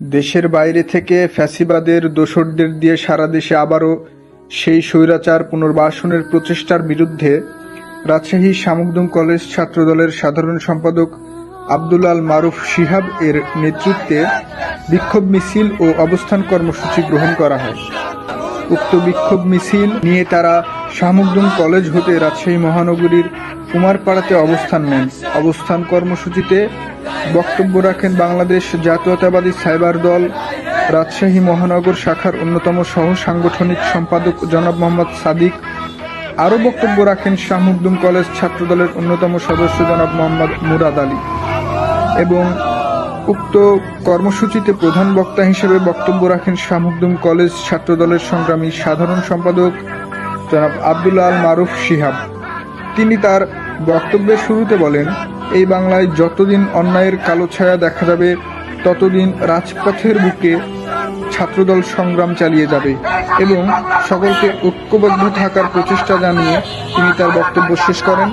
দেশের বাইরে থেকে ফ্যাসিবাদের দোসরদের দিয়ে সারা দেশে আবারও সেই স্বৈরাচার পুনর্বাসনের প্রচেষ্টার বিরুদ্ধে রাজশাহী শামুকদুম কলেজ ছাত্রদলের সাধারণ সম্পাদক আব্দুল আল মারুফ শিহাব এর নেতৃত্বে বিক্ষোভ মিছিল ও অবস্থান কর্মসূচি গ্রহণ করা হয়। উক্ত বিক্ষোভ মিছিল নিয়ে তারা শামুকদুম কলেজ হতে রাজশাহী মহানগরীর কুমারপাড়াতে অবস্থান নেন। অবস্থান কর্মসূচিতে বক্তব্য রাখেন বাংলাদেশ জাতীয়তাবাদী সাইবার দল, রাজশাহী মহানগর শাখার অন্যতম সহ সাংগঠনিক সম্পাদক জনাব মোহাম্মদ সাদিক। আরও বক্তব্য রাখেন শামুকদুম কলেজ ছাত্রদলের অন্যতম সদস্য জনাব মোহাম্মদ মুরাদ আলী। এবং উক্ত কর্মসূচিতে প্রধান বক্তা হিসেবে বক্তব্য রাখেন শামুকদুম কলেজ ছাত্রদলের সংগ্রামী সাধারণ সম্পাদক জনাব আব্দুল্লাহ আল মারুফ শিহাব। তিনি তার বক্তব্যের শুরুতে বলেন, এই বাংলায় যতদিন অন্যায়ের কালো ছায়া দেখা যাবে, ততদিন রাজপথের বুকে ছাত্রদল সংগ্রাম চালিয়ে যাবে এবং সকলকে ঐক্যবদ্ধ থাকার প্রচেষ্টা জানিয়ে তিনি তার বক্তব্য শেষ করেন।